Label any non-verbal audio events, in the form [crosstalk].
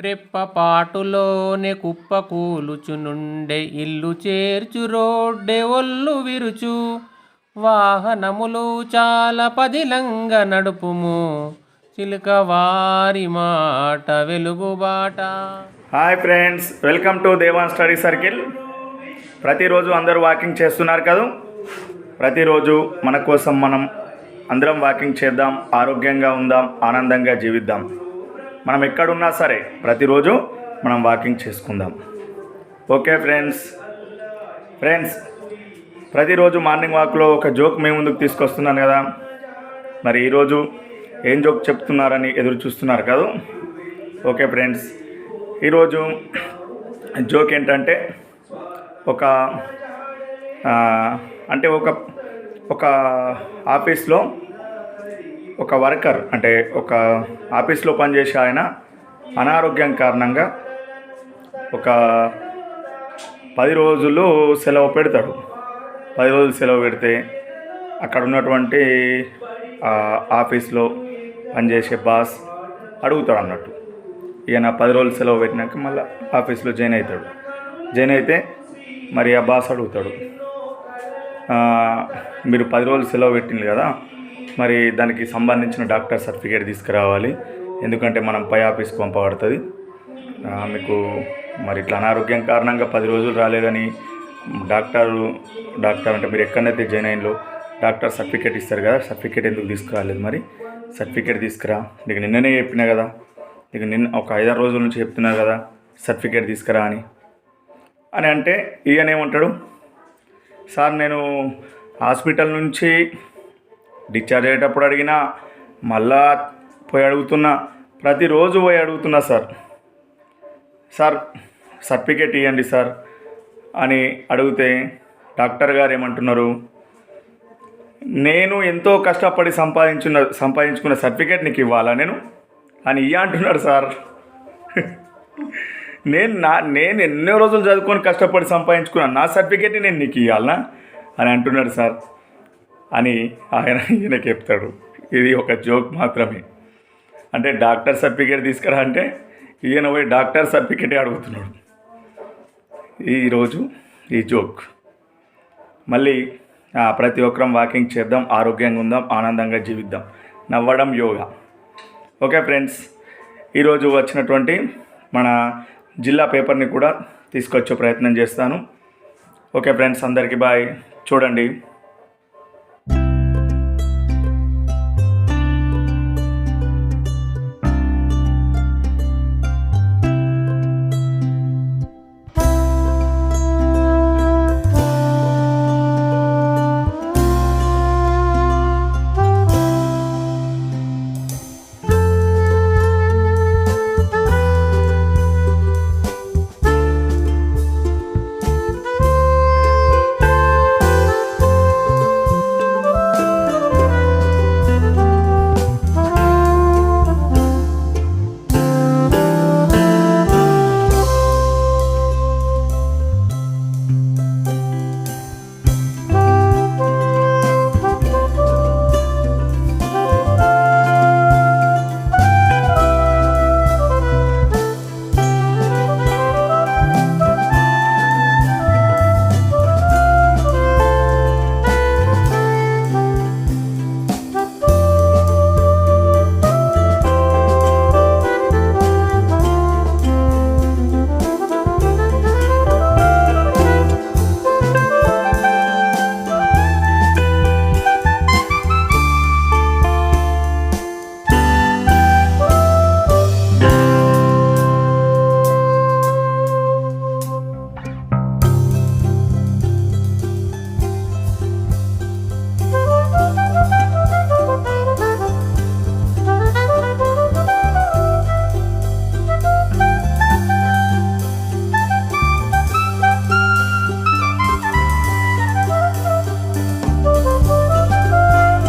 రెప్పపాటులోనే కుప్ప కూలుచునుండే ఇల్లు చేర్చు రోడ్డె ఒల్లు విరుచు. వాహనములు చాలా పదిలంగా నడుపుము. చిలుక వారి మాట వెలుగుబాట hi friends welcome to Devan study circle ప్రతిరోజు అందరూ వాకింగ్ చేస్తున్నారు కదా? ప్రతిరోజు మన కోసం మనం అందరం వాకింగ్ చేద్దాం ఆరోగ్యంగా ఉందాం ఆనందంగా జీవిద్దాం. మనం ఎక్కడున్నా సరే ప్రతిరోజు మనం వాకింగ్ చేసుకుందాం. Okay friends? ఫ్రెండ్స్ ప్రతిరోజు మార్నింగ్ వాక్లో ఒక జోక్ మీ ముందుకు తీసుకొస్తున్నాను కదా. మరి ఈరోజు ఏం జోక్ చెప్తున్నారని ఎదురు చూస్తున్నారు కదా? ఓకే ఫ్రెండ్స్ ఈరోజు జోక్ ఏంటంటే ఒక అంటే ఒక ఒక ఆఫీస్లో ఒక వర్కర్ అంటే ఒక ఆఫీస్లో పనిచేసే ఆయన అనారోగ్యం కారణంగా ఒక పది రోజులు సెలవు పెడతాడు. పది రోజులు సెలవు పెడితే అక్కడ ఉన్నటువంటి ఆఫీస్లో పనిచేసే బాస్ అడుగుతాడు అన్నట్టు. ఈయన పది రోజులు సెలవు పెట్టినాక మళ్ళీ ఆఫీస్లో జాయిన్ అవుతాడు. జాయిన్ అయితే మరి ఆ బాస్ అడుగుతాడు మీరు పది రోజులు సెలవు పెట్టింది కదా మరి దానికి సంబంధించిన డాక్టర్ సర్టిఫికేట్ తీసుకురావాలి. ఎందుకంటే మనం పై ఆఫీస్కి పంపబడుతుంది. మీకు మరి ఇట్లా అనారోగ్యం కారణంగా పది రోజులు రాలేదని డాక్టర్ డాక్టర్ అంటే మీరు ఎక్కడైతే జాయిన్ అయినలో డాక్టర్ సర్టిఫికేట్ ఇస్తారు కదా సర్టిఫికేట్ ఎందుకు తీసుకురాలేదు మరి? సర్టిఫికేట్ తీసుకురా. నీకు నిన్ననే చెప్పినా కదా నీకు నిన్న ఒక ఐదారు రోజుల నుంచి చెప్తున్నా కదా సర్టిఫికేట్ తీసుకురా అని. అని అంటే ఈయన ఏమంటాడు సార్ నేను హాస్పిటల్ నుంచి డిశ్చార్జ్ అయ్యేటప్పుడు అడిగినా మళ్ళా పోయి అడుగుతున్నా ప్రతిరోజు పోయి అడుగుతున్నా సార్ సార్ సర్టిఫికేట్ ఇవ్వండి సార్ అని అడిగితే డాక్టర్ గారు ఏమంటున్నారు నేను ఎంతో కష్టపడి సంపాదించున్న సంపాదించుకున్న సర్టిఫికేట్ నీకు ఇవ్వాలా నేను? అని ఇయ్య అంటున్నాడు సార్. [laughs] నేను నా నేను ఎన్నో రోజులు చదువుకొని కష్టపడి సంపాదించుకున్నా నా సర్టిఫికేట్ని నేను నీకు ఇవ్వాలనా అని అంటున్నాడు సార్. అని ఆయన [laughs] ఈయన చెప్తాడు. ఇది ఒక జోక్ మాత్రమే. అంటే డాక్టర్ సర్టిఫికేట్ తీసుకురా అంటే ఈయన పోయి డాక్టర్ సర్టిఫికేటే అడుగుతున్నాడు. ఈరోజు ఈ జోక్. మళ్ళీ ప్రతి ఒక్కరం వాకింగ్ చేద్దాం ఆరోగ్యంగా ఉందాం ఆనందంగా జీవిద్దాం. నవ్వడం యోగా. ఓకే ఫ్రెండ్స్ ఈరోజు వచ్చినటువంటి మన జిల్లా పేపర్ని కూడా తీసుకొచ్చే ప్రయత్నం చేస్తాను. ఓకే ఫ్రెండ్స్ అందరికీ బాయ్. చూడండి.